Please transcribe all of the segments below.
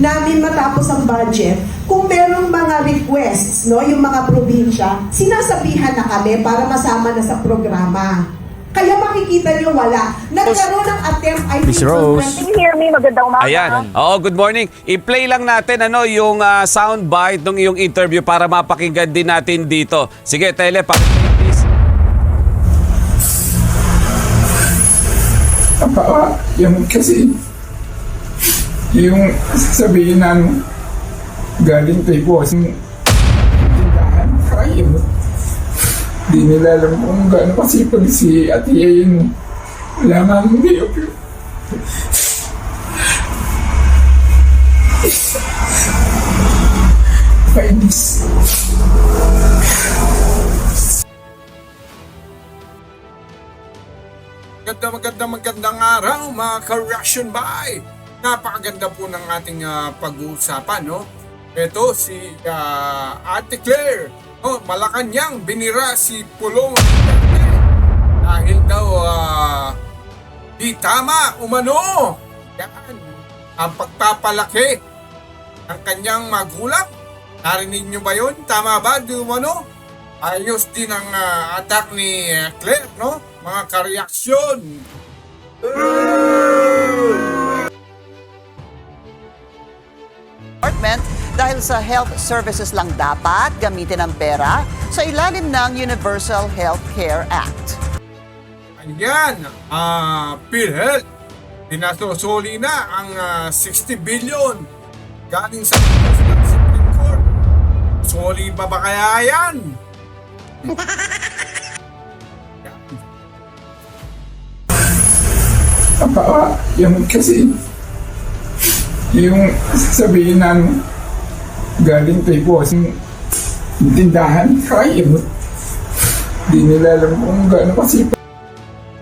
namin matapos ang budget, kung merong mga requests, no, yung mga probinsya, sinasabihan na kami para masama na sa programa. Kaya makikita nyo wala. Nagkaroon ng attempt, I Miss think, Rose. Can you hear me? Magandang umaga. Ayan. Oo, good morning. I-play lang natin ano yung ah, soundbite ng iyong interview para mapakinggan din natin dito. Sige, Tele, pakinggan please. Apa, yung kasi yung sasabihin na galing kay boss, yung tindahan, kaya mo. Di nila alam kung gaano kasipag si Ate Yayin. Wala hindi Kainis. Maganda maganda magandang araw mga ka-reaction by. Napakaganda po ng ating ah, pag-uusapan, no? Ito si ah, Ate Claire. Oh, Malacanang binira si Pulong dahil daw ah, di tama umano. Yan ang pagpapalaki ng kanyang magulang. Narinig niyo ba yun? Tama ba? Di umano? Ayos din ang ah, attack ni ah, Claire, no? Mga kareaksyon. Department dahil sa health services lang dapat gamitin ang pera sa ilalim ng Universal Health Care Act. Ayan, ah, PhilHealth. Dinasosoli na ang ah, 60 billion galing sa ng Supreme Court. Soli pa ba kaya yan? Apa, yung kasi yung sasabihin na ano, galing kay boss, yung tindahan, kaya mo. Di nila alam kung kasipag.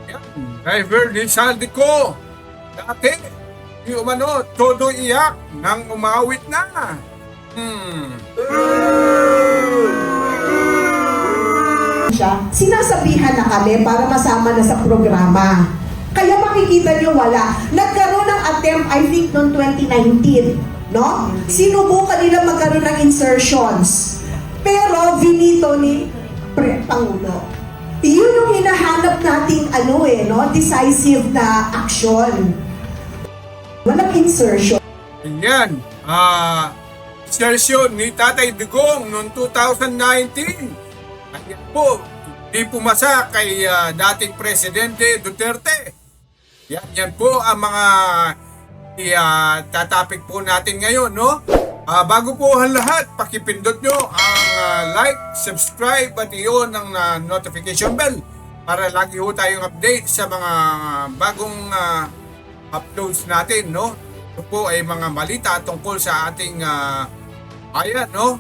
Yan, Driver ni Saldico. Dati, di umano, todo iyak nang umawit na. Hmm. siya, sinasabihan na kami para masama na sa programa. Kaya makikita nyo wala. Nagkaroon attempt, I think, noong 2019. No? Sinubukan nila magkaroon ng insertions. Pero, vinito ni Pre Pangulo. Iyon yung hinahanap nating ano eh, no? decisive na action. Walang insertion. Yan, ah, session ni Tatay Digong noong 2019. Ayan po, di pumasa kay ah, dating Presidente Duterte. Yan, yan po ang mga tatapik po natin ngayon, no? Ah, bago po ang lahat, pakipindot nyo ang ah, like, subscribe at iyon ang ah, notification bell para lagi ho tayong update sa mga bagong ah, uploads natin, no? Ito po ay mga balita tungkol sa ating ah, ayan, no?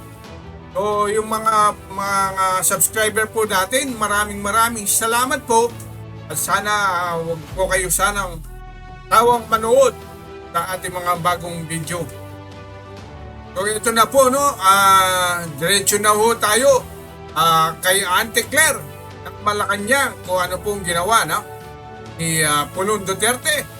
So, yung mga mga subscriber po natin, maraming maraming salamat po. At sana ah, wag po kayo sanang tawang manood sa ating mga bagong video. So, ito na po, no? Ah, diretso na ho tayo ah, kay Auntie Claire ng Malacanang kung ano pong ginawa, no? Ni ah, Pulong Duterte.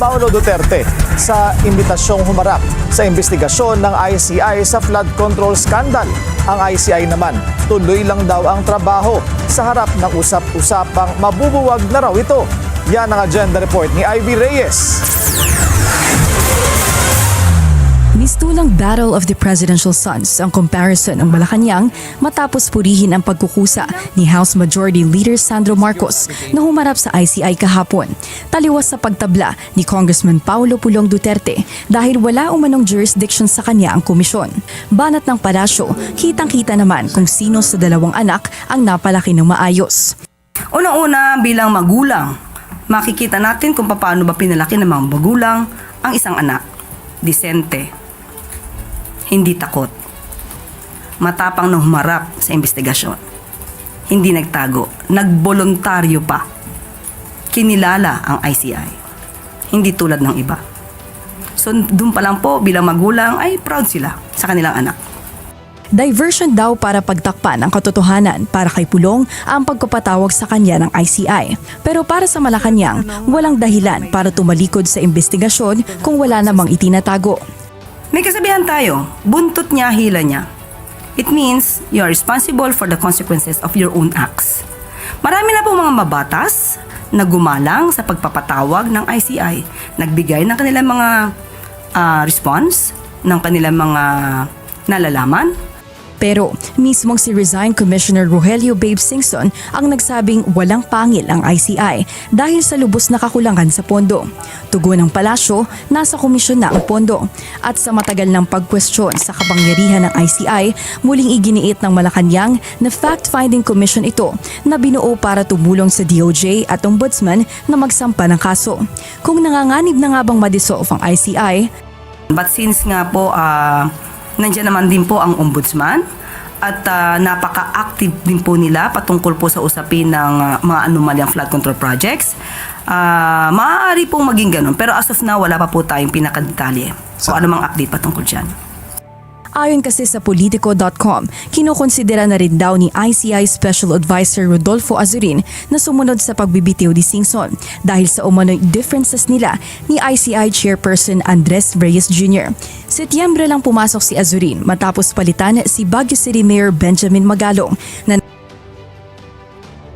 Paolo Duterte sa imbitasyong humarap sa investigasyon ng ICI sa flood control scandal. Ang ICI naman, tuloy lang daw ang trabaho sa harap ng usap-usapang mabubuwag na raw ito. Yan ang agenda report ni Ivy Reyes. Mistulang Battle of the Presidential Sons ang comparison ng Malacanang matapos purihin ang pagkukusa ni House Majority Leader Sandro Marcos na humarap sa ICI kahapon. Taliwas sa pagtabla ni Congressman Paulo Pulong Duterte dahil wala umanong jurisdiction sa kanya ang komisyon. Banat ng palasyo, kitang-kita naman kung sino sa dalawang anak ang napalaki ng maayos. Unang-una bilang magulang, makikita natin kung paano ba pinalaki ng mga magulang ang isang anak. Disente. Hindi takot. Matapang na humarap sa investigasyon. Hindi nagtago. Nagbolontaryo pa. Kinilala ang ICI. Hindi tulad ng iba. So, doon pa lang po bilang magulang ay proud sila sa kanilang anak. Diversion daw para pagtakpan ang katotohanan para kay Pulong ang pagpapatawag sa kanya ng ICI. Pero para sa Malacanang, walang dahilan para tumalikod sa investigasyon kung wala namang itinatago. May kasabihan tayo, buntot niya, hila niya. It means you are responsible for the consequences of your own acts. Marami na pong mga mabatas na gumalang sa pagpapatawag ng ICI. Nagbigay ng kanilang mga ah, response, ng kanilang mga nalalaman, Pero mismong si resigned Commissioner Rogelio Babe Singson ang nagsabing walang pangil ang ICI dahil sa lubos na kakulangan sa pondo. Tugon ng palasyo, nasa komisyon na ang pondo. At sa matagal ng pagkwestiyon sa kapangyarihan ng ICI, muling iginiit ng Malacanang na fact-finding commission ito na binuo para tumulong sa DOJ at Ombudsman na magsampa ng kaso. Kung nanganganib na nga bang madissolve ang ICI, But since nga po, ah nandiyan naman din po ang ombudsman at ah, napaka-active din po nila patungkol po sa usapin ng ah, mga anomalyang flood control projects. Ah, maaari pong maging ganun. Pero as of now, wala pa po tayong pinakadetalye. So, ano mang update patungkol dyan. Ayon kasi sa Politico.com, kinukonsidera na rin daw ni ICI Special Advisor Rodolfo Azurin na sumunod sa pagbibitiw ni Singson dahil sa umano'y differences nila ni ICI Chairperson Andres Reyes Jr. Setyembre lang pumasok si Azurin matapos palitan si Baguio City Mayor Benjamin Magalong na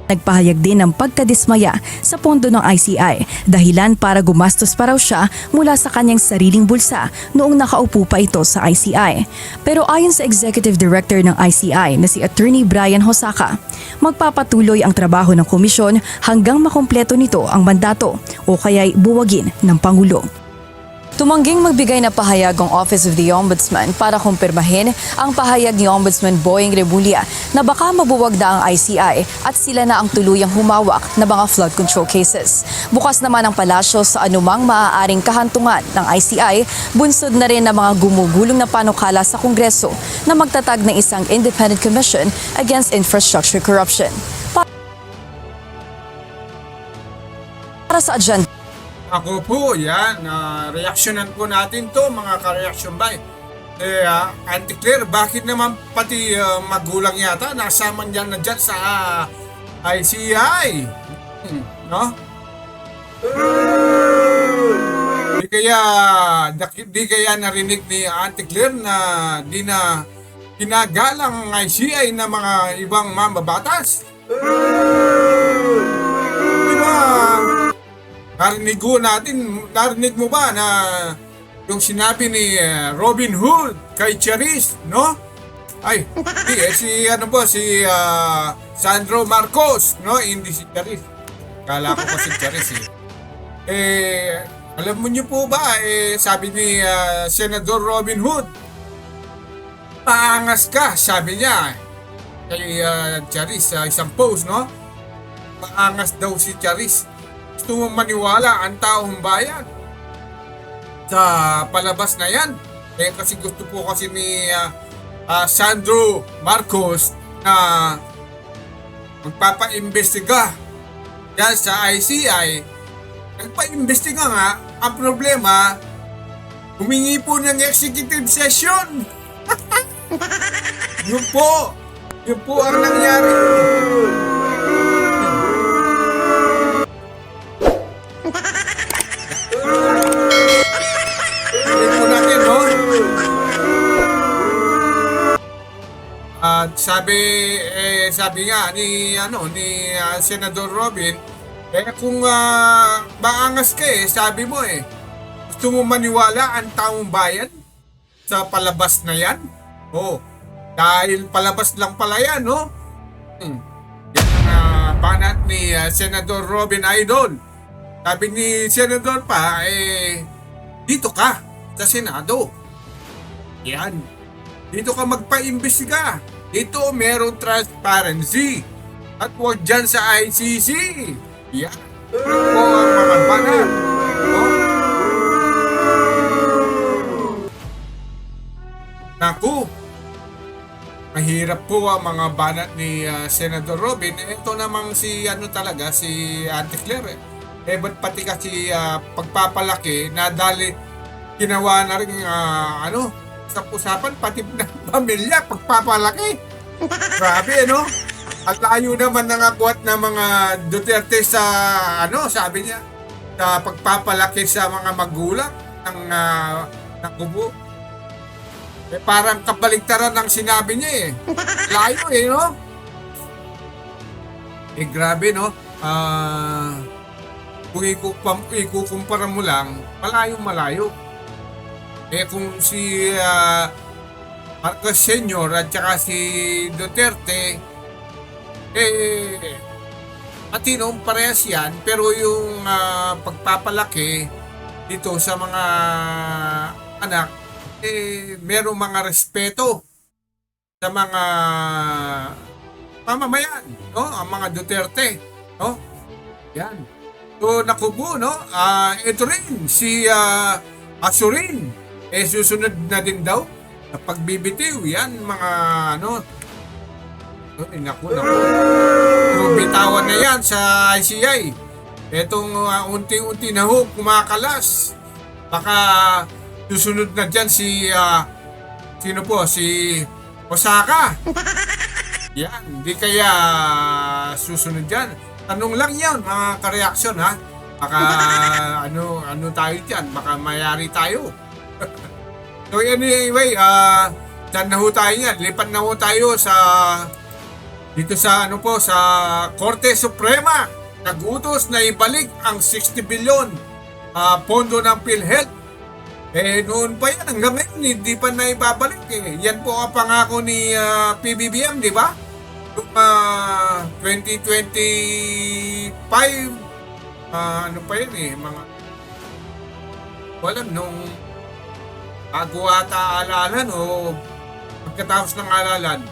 Nagpahayag din ng pagkadismaya sa pondo ng ICI dahilan para gumastos pa raw siya mula sa kanyang sariling bulsa noong nakaupo pa ito sa ICI. Pero ayon sa Executive Director ng ICI na si Attorney Brian Hosaka, magpapatuloy ang trabaho ng komisyon hanggang makumpleto nito ang mandato o kaya'y buwagin ng Pangulo. Tumangging magbigay na pahayag ang Office of the Ombudsman para kumpirmahin ang pahayag ni Ombudsman Boying Remulla na baka mabuwag na ang ICI at sila na ang tuluyang humawak na mga flood control cases. Bukas naman ang palasyo sa anumang maaaring kahantungan ng ICI, bunsod na rin ang mga gumugulong na panukala sa Kongreso na magtatag ng isang independent commission against infrastructure corruption. Para sa agenda Ako po, yan. Uh, reaksyonan po natin to mga ka-reaction by. Eh, uh, Auntie Claire, bakit naman pati ah, magulang yata nasama dyan na dyan sa ah, ICI? Hmm, no? Di kaya, di kaya narinig ni Auntie Claire na di na pinagalang ang ICI na mga ibang mambabatas? Di? Narinig ko natin, narinig mo ba na yung sinabi ni uh, Robin Hood kay Charis, no? Ay, di, eh, si ano po, si uh, Sandro Marcos, no? Hindi si Charis. Kala ko pa si Charis eh. Eh, alam mo niyo po ba, eh, sabi ni uh, Senador Robin Hood, paangas ka, sabi niya kay uh, Charis sa isang post, no? Paangas daw si Charis gusto mong maniwala ang taong bayan sa palabas na yan. Eh kasi gusto po kasi ni ah, ah, Sandro Marcos na magpapaimbestiga yan sa ICI. Nagpa-imbestiga nga, ang problema, humingi po ng executive session. yun po. Yun po ang nangyari. Sabi, eh, sabi nga ni, ano, ni ah, Senador Robin, eh kung uh, maangas ka eh, sabi mo eh, gusto mo maniwala ang taong bayan sa palabas na yan? Oh, dahil palabas lang pala yan, no? Hmm. Yan ang ah, banat ni ah, Senador Robin Idol. Sabi ni Senador pa, eh, dito ka sa Senado. Yan. Dito ka magpa-imbestiga. Dito merong transparency. At huwag dyan sa ICC. Yan. Yan po ang mga banat. Naku. Mahirap po ang mga banat ni ah, Senator Robin. Ito namang si ano talaga, si Auntie Claire. Eh, eh ba't pati kasi ah, pagpapalaki, nadali, ginawa na rin ah, ano, sa usapan, pati ng pamilya, pagpapalaki. Grabe, no? At layo naman ng agwat ng mga Duterte sa, ano, sabi niya, sa pagpapalaki sa mga magulang ng, uh, ng kubo. Eh, parang kabaligtaran ng sinabi niya eh. Layo eh, no? Eh, grabe, no? Ah... kung ikukumpara, mo lang, malayong malayo. Eh kung si ah, Marcos Senior at saka si Duterte, eh, matinong parehas yan, pero yung ah, pagpapalaki dito sa mga anak, eh, merong mga respeto sa mga mamamayan, no? Ang mga Duterte, no? Yan. So, nakubo, no? Ah, ito rin, si ah, Asurin, eh, susunod na din daw na pagbibitiw. Yan, mga, ano, Ay, naku, naku. Puro bitawan na yan sa ICI. Etong ah, unti-unti na ho, kumakalas. Baka susunod na dyan si, ah, sino po, si Osaka. Yan, di kaya susunod dyan. Tanong lang yan, mga kareaksyon ha. Baka ano, ano tayo dyan, baka mayari tayo. So anyway, ah, dyan na ho tayo yan. Lipat na ho tayo sa, dito sa ano po, sa Korte Suprema. Nagutos na ibalik ang 60 billion ah, pondo ng PhilHealth eh, noon pa yan. Hanggang ngayon, hindi pa na ibabalik eh. Yan po ang pangako ni ah, PBBM, di ba? Noong ah, 2025, ah, ano pa yun eh, mga... Walang nung bago ata alalan o pagkatapos ng alalan.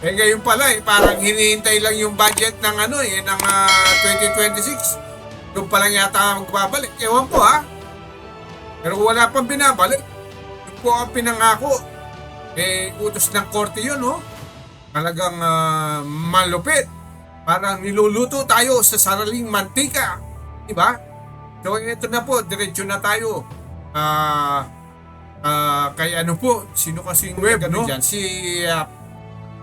Eh ngayon pala eh, parang hinihintay lang yung budget ng ano eh, ng ah, 2026. Doon pa lang yata magbabalik. Ewan ko ha. Pero wala pang binabalik. Yun po ang pinangako. Eh, utos ng korte yun, no? Talagang ah, malupit. Parang niluluto tayo sa saraling mantika. Diba? So, ito na po. Diretso na tayo. Ah, ah, kay ano po, sino kasing web, no? Dyan, si ah,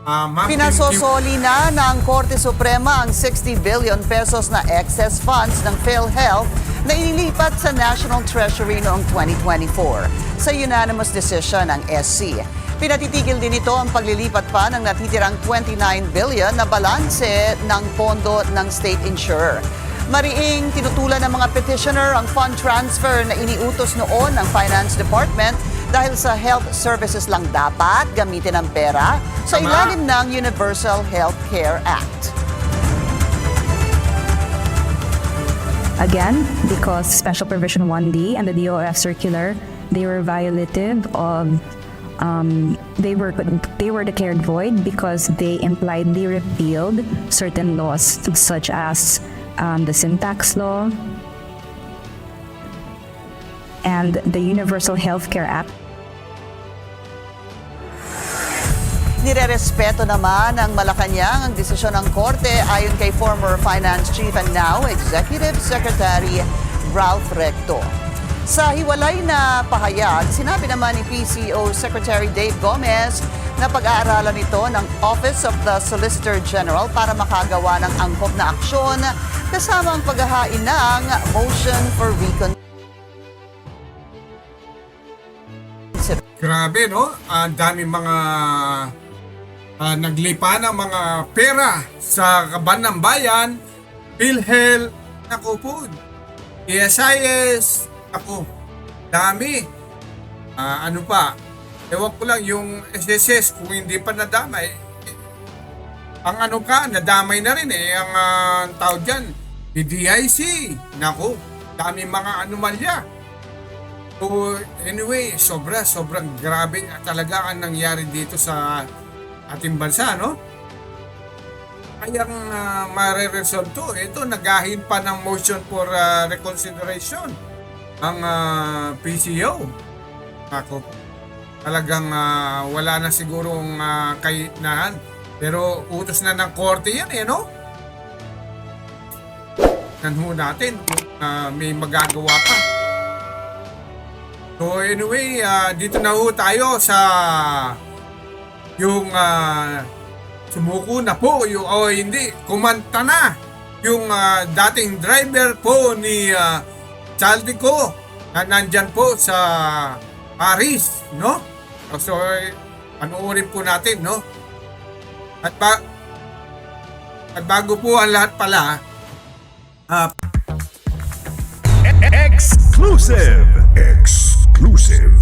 ah, Ma'am Pinasosoli na ng Korte Suprema ang 60 billion pesos na excess funds ng PhilHealth na inilipat sa National Treasury noong 2024 sa unanimous decision ng SC. Pinatitigil din ito ang paglilipat pa ng natitirang 29 billion na balanse ng pondo ng state insurer. Mariing tinutulan ng mga petitioner ang fund transfer na iniutos noon ng Finance Department dahil sa health services lang dapat gamitin ang pera sa ilalim ng Universal Health Care Act. Again, because Special Provision 1D and the DOF circular, they were violative of um, they were they were declared void because they impliedly repealed certain laws such as um, the syntax law and the Universal Healthcare Act. Nirerespeto naman ng Malacanang ang desisyon ng Korte ayon kay former Finance Chief and now Executive Secretary Ralph Recto. Sa hiwalay na pahayag, sinabi naman ni PCO Secretary Dave Gomez na pag-aaralan ito ng Office of the Solicitor General para makagawa ng angkop na aksyon kasama ang paghahain ng motion for reconsideration. Grabe, no? Ang dami mga ah, naglipa ng mga pera sa kaban ng bayan, PhilHealth, ako po, ESIS, ako, dami. Ah, ano pa, ewan ko lang, yung SSS, kung hindi pa nadamay, ang ano ka, nadamay na rin eh, ang ah, tawag dyan, DIC, nako, dami mga anomalya. So, anyway, sobra, sobrang grabe talaga ang nangyari dito sa ating bansa, no? Kayang uh, mare-resolve to. Ito, nagahin pa ng motion for ah, reconsideration ang ah, PCO. Ako, talagang ah, wala na sigurong uh, kaitnaan. Pero utos na ng korte yan, eh, no? Tanho natin kung ah, may magagawa pa. So anyway, ah, dito na ho tayo sa yung ah, sumuko na po yung o hindi kumanta na yung ah, dating driver po ni uh, Chaldico na nandyan po sa Paris, no? So, panoorin po natin, no? At ba at bago po ang lahat pala, ah, Exclusive. Exclusive.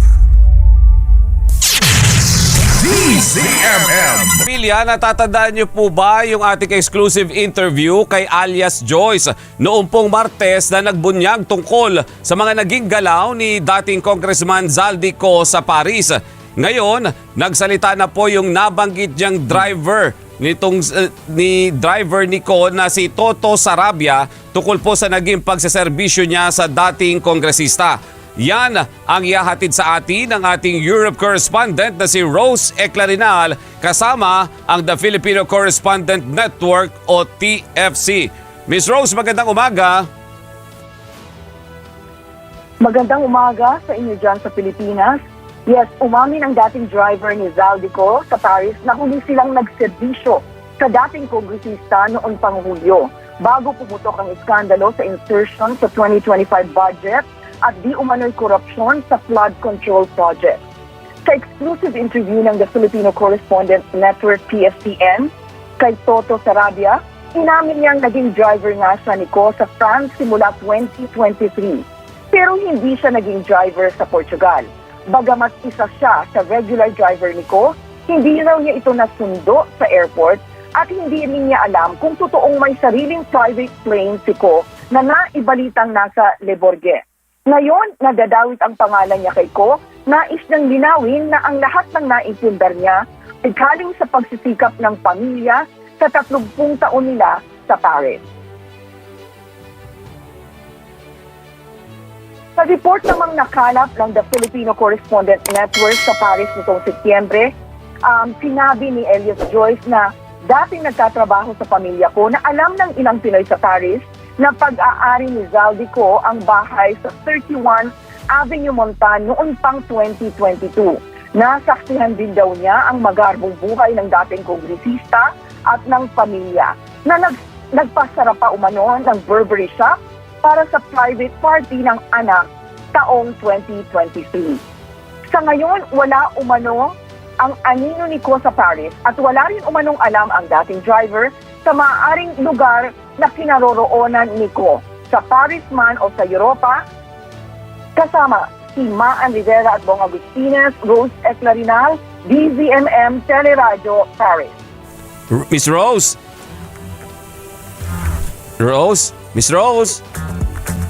DCMM. Pilya, natatandaan niyo po ba yung ating exclusive interview kay alias Joyce noong pong Martes na nagbunyag tungkol sa mga naging galaw ni dating Congressman Zaldico sa Paris. Ngayon, nagsalita na po yung nabanggit niyang driver nitong uh, ni driver ni Ko na si Toto Sarabia tungkol po sa naging pagseserbisyo niya sa dating kongresista. Yan ang ihahatid sa atin ng ating Europe correspondent na si Rose Eclarinal kasama ang The Filipino Correspondent Network o TFC. Miss Rose, magandang umaga. Magandang umaga sa inyo dyan sa Pilipinas. Yes, umamin ang dating driver ni Zaldico sa Paris na huli silang nagserbisyo sa dating kongresista noong panghulyo bago pumutok ang iskandalo sa insertion sa 2025 budget at di umano'y korupsyon sa flood control project. Sa exclusive interview ng The Filipino Correspondent Network PSTN kay Toto Sarabia, inamin niyang naging driver nga siya ni Ko sa France simula 2023. Pero hindi siya naging driver sa Portugal. Bagamat isa siya sa regular driver ni Ko, hindi raw niya ito nasundo sa airport at hindi rin niya alam kung totoong may sariling private plane si Ko na naibalitang nasa Le Bourget. Ngayon, nadadawit ang pangalan niya kay Ko, nais niyang linawin na ang lahat ng naipundar niya ay galing sa pagsisikap ng pamilya sa 30 taon nila sa Paris. Sa report namang nakalap ng The Filipino Correspondent Network sa Paris nitong Setyembre, um, sinabi ni Elias Joyce na dating nagtatrabaho sa pamilya ko na alam ng ilang Pinoy sa Paris na pag-aari ni Zaldico ang bahay sa 31 Avenue Montan noon pang 2022. Nasaksihan din daw niya ang magarbong buhay ng dating kongresista at ng pamilya na nag, nagpasara pa umano ng Burberry shop para sa private party ng anak taong 2023. Sa ngayon, wala umano ang anino ni Ko sa Paris at wala rin umanong alam ang dating driver sa maaaring lugar na kinaroroonan ni Ko sa Paris man o sa Europa kasama si Maan Rivera at Bong Agustines, Rose Eclarinal, DZMM Teleradio Paris. Miss Rose. Rose? Miss Rose?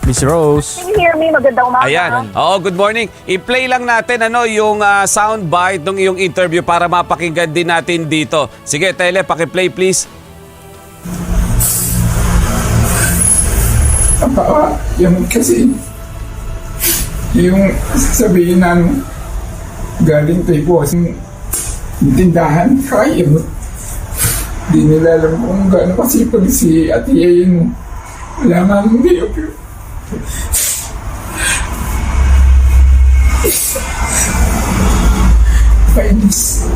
Miss Rose. Can you hear me? Magandang umaga. Ayan. Oo, good morning. I-play lang natin ano yung ah, soundbite ng iyong interview para mapakinggan din natin dito. Sige, Tele, paki-play please. ang pawa, yung kasi yung sasabihin ng galing kay boss yung tindahan kaya mo di nila alam kung gaano kasipag si Ate wala nga hindi Kainis.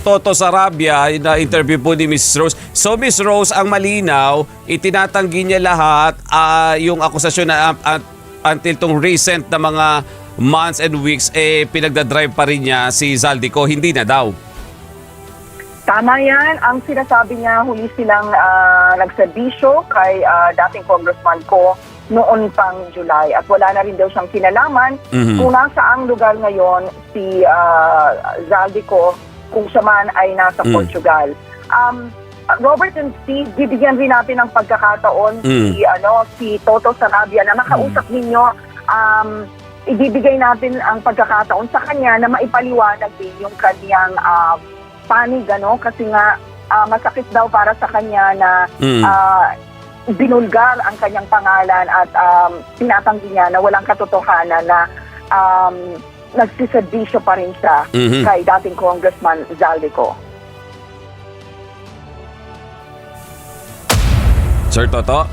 Toto Sarabia na interview po ni Miss Rose. So Miss Rose, ang malinaw, itinatanggi niya lahat ah, yung akusasyon na ah, until tong recent na mga months and weeks eh pinagdadrive pa rin niya si Zaldico. Hindi na daw. Tama yan. Ang sinasabi niya, huli silang ah, nagserbisyo kay ah, dating congressman ko noon pang July. At wala na rin daw siyang kinalaman Mhm. kung nasa ang lugar ngayon si uh, Zaldico, kung siya man ay nasa Mm. Portugal. Um, Robert and Steve, bibigyan rin natin ng pagkakataon Mm. si ano si Toto Sarabia na makausap ninyo um, ibibigay natin ang pagkakataon sa kanya na maipaliwanag din yung kanyang uh, panig ano kasi nga ah, masakit daw para sa kanya na Mm. ah, binulgar ang kanyang pangalan at um, tinatanggi niya na walang katotohanan na um, nagsiservisyo pa rin siya Mhm. kay dating Congressman Zaldico. Sir Toto?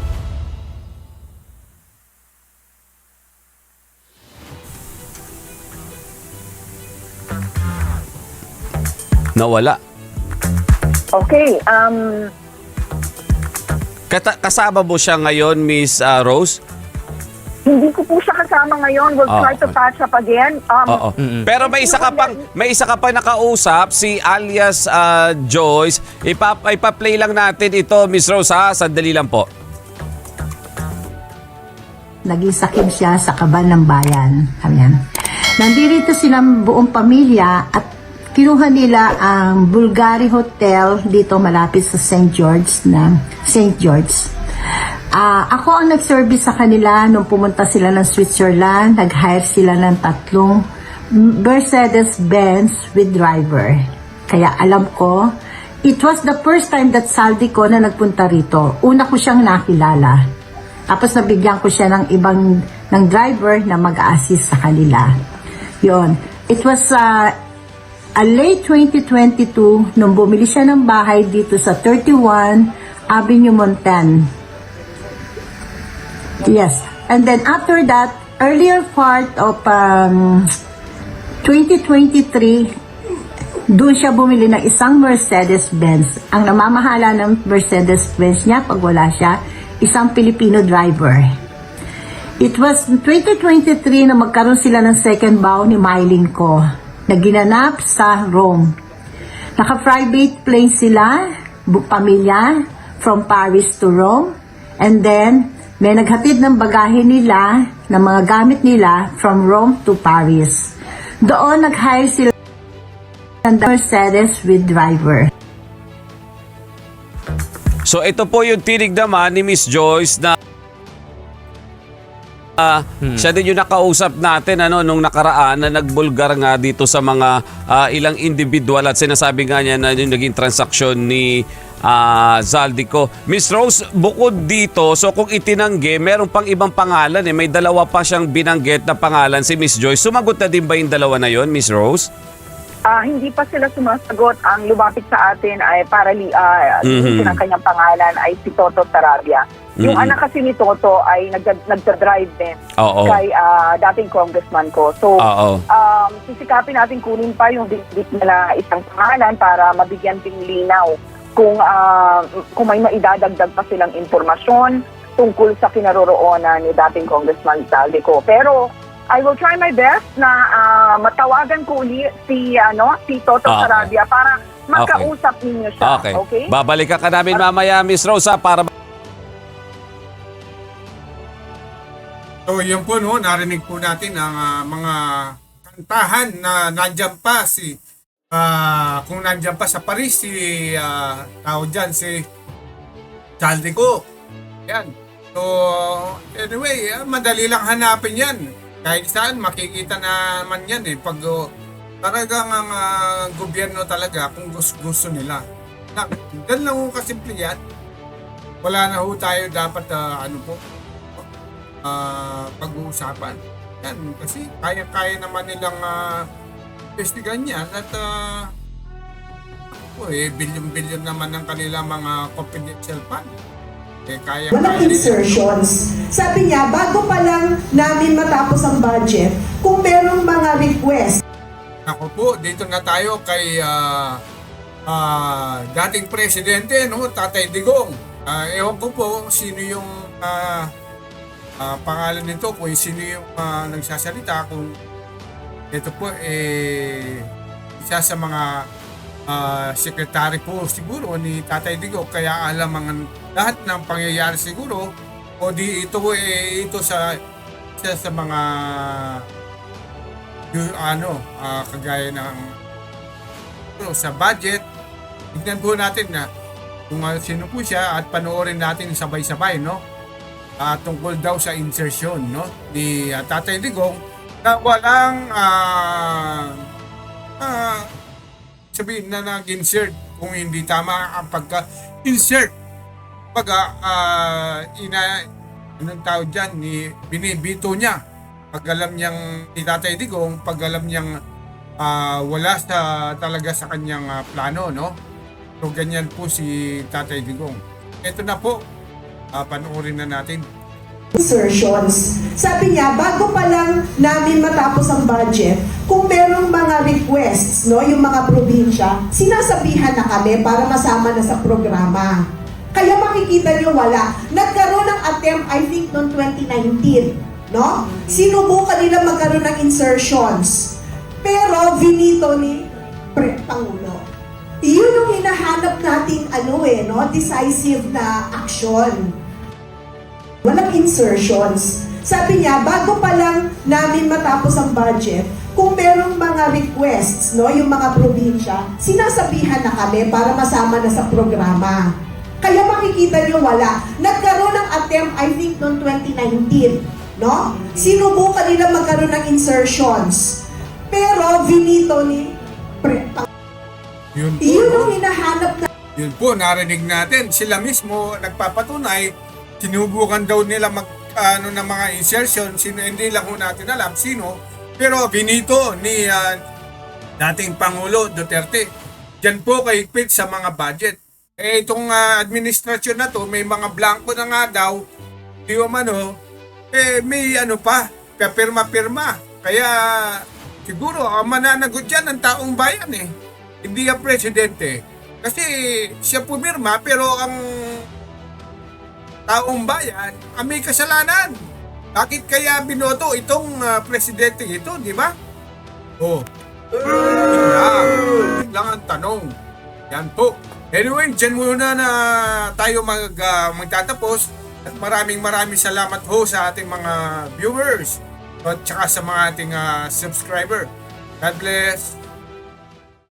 Nawala. Okay, um, Kata- kasama mo siya ngayon, Miss ah, Rose? hindi ko po siya kasama ngayon. We'll Ah, try to okay. patch up again. Um, Oo. Pero may isa ka pang may isa ka pang nakausap si alias ah, Joyce. Ipa ipa-play lang natin ito, Miss Rose ha. Sandali lang po. naging sakit siya sa kaban ng bayan. Ayan. Nandito silang buong pamilya at kinuha nila ang Bulgari Hotel dito malapit sa St. George na St. George. Ah, ako ang nag-service sa kanila nung pumunta sila ng Switzerland. Nag-hire sila ng tatlong Mercedes-Benz with driver. Kaya alam ko, it was the first time that Saldi ko na nagpunta rito. Una ko siyang nakilala. Tapos nabigyan ko siya ng ibang ng driver na mag-assist sa kanila. Yon. It was uh, a late 2022 nung bumili siya ng bahay dito sa 31 Avenue Montan. Yes. And then after that, earlier part of um, 2023, doon siya bumili ng isang Mercedes-Benz. Ang namamahala ng Mercedes-Benz niya pag wala siya, isang Filipino driver. It was 2023 na magkaroon sila ng second bow ni Mylene ko na ginanap sa Rome. Naka-private plane sila, pamilya, from Paris to Rome. And then, may naghatid ng bagahe nila, ng mga gamit nila, from Rome to Paris. Doon nag-hire sila ng Mercedes with driver. So ito po yung tinig naman ni Miss Joyce na ah, siya din yung nakausap natin ano nung nakaraan na nagbulgar nga dito sa mga ah, ilang individual at sinasabi nga niya na yung naging transaksyon ni ah, Zaldico. Miss Rose, bukod dito, so kung itinanggi, meron pang ibang pangalan eh. May dalawa pa siyang binanggit na pangalan si Miss Joyce. Sumagot na din ba yung dalawa na yon, Miss Rose? Ah, hindi pa sila sumasagot. Ang lumapit sa atin ay para li, ah, Mhm. ang kanyang pangalan ay si Toto Sarabia. Yung Mhm. anak kasi ni Toto ay nag nagda-drive din Oo. kay ah, dating congressman ko. So, Oo. um, sisikapin natin kunin pa yung bit nila isang pangalan para mabigyan ding linaw kung ah, kung may maidadagdag pa silang impormasyon tungkol sa kinaroroonan ni dating congressman Saldico. Pero I will try my best na ah, matawagan ko uli si ano si Toto Okay. Sarabia para makausap ninyo siya. Okay. Okay? Babalikan ka namin mamaya, Miss Rose, ha, para So yun po no, narinig po natin ang ah, mga kantahan na nandyan pa si ah, kung nandyan pa sa Paris si uh, tao dyan si Chaldeco. Yan. So anyway, ah, madali lang hanapin yan. Kahit saan makikita naman yan eh pag oh, talagang ang ah, gobyerno talaga kung gusto, gusto nila. Na, ganun lang ho kasimple yan. Wala na ho tayo dapat ah, ano po ah, pag-uusapan. Yan, kasi kaya-kaya naman nilang uh, investigan yan at uh, oh, eh, bilyon-bilyon naman ng kanilang mga confidential fund. Eh, kaya Walang insertions. Sabi niya, bago pa lang namin matapos ang budget, kung merong mga request Ako po, dito na tayo kay ah, ah, dating presidente, no, Tatay Digong. Ah, ewan ko po sino yung ah, ah, pangalan nito, kung sino yung ah, nagsasalita, kung ito po, eh, isa sa mga ah, secretary po siguro ni Tatay Digong, kaya alam ang lahat ng pangyayari siguro, o di ito eh, ito sa isa sa mga yung ano, ah, kagaya ng ano, sa budget, tignan po natin na kung ah, sino po siya at panoorin natin sabay-sabay, no? Ah, tungkol daw sa insertion, no? Ni ah, Tatay Digong na walang ah, ah, sabihin na nag-insert kung hindi tama ang pagka-insert. Pag ah, ina, anong tawag dyan, ni, binibito niya pag alam niyang ni Tatay Digong, pag alam niyang ah, wala sa talaga sa kanyang ah, plano, no? So ganyan po si Tatay Digong. Ito na po, ah, panoorin na natin. insertions. Sabi niya, bago pa lang namin matapos ang budget, kung merong mga requests, no, yung mga probinsya, sinasabihan na kami para masama na sa programa. Kaya makikita niyo wala. Nagkaroon ng attempt, I think, noong 2019. No? Sinubukan nila magkaroon ng insertions. Pero, vinito ni Pre- Pangulo. Iyon yung hinahanap nating ano eh, no? decisive na action. Walang insertions. Sabi niya, bago pa lang namin matapos ang budget, kung merong mga requests, no, yung mga probinsya, sinasabihan na kami para masama na sa programa. Kaya makikita niyo wala. Nagkaroon ng attempt, I think, noong 2019. No? Sinubukan nila magkaroon ng insertions. Pero, vinito ni Pre- Yun po, no? yung hinahanap na Yun po, narinig natin. Sila mismo nagpapatunay, sinubukan daw nila mag ano ng mga insertion, sino hindi lang ho natin alam sino, pero binito ni ah, dating Pangulo Duterte. Diyan po kahigpit sa mga budget. Eh itong ah, administrasyon na to, may mga blanco na nga daw, di umano, eh may ano pa, pirma-pirma. Kaya siguro ang mananagot dyan ang taong bayan eh. Hindi ang presidente. Kasi siya pumirma pero ang taong bayan ang may kasalanan. Bakit kaya binoto itong ah, presidente ito, di ba? Oh. Yun lang. Lang ang tanong. Yan po. Anyway, dyan muna na tayo mag, ah, magtatapos. At maraming maraming salamat ho sa ating mga viewers at saka sa mga ating ah, subscriber. God bless.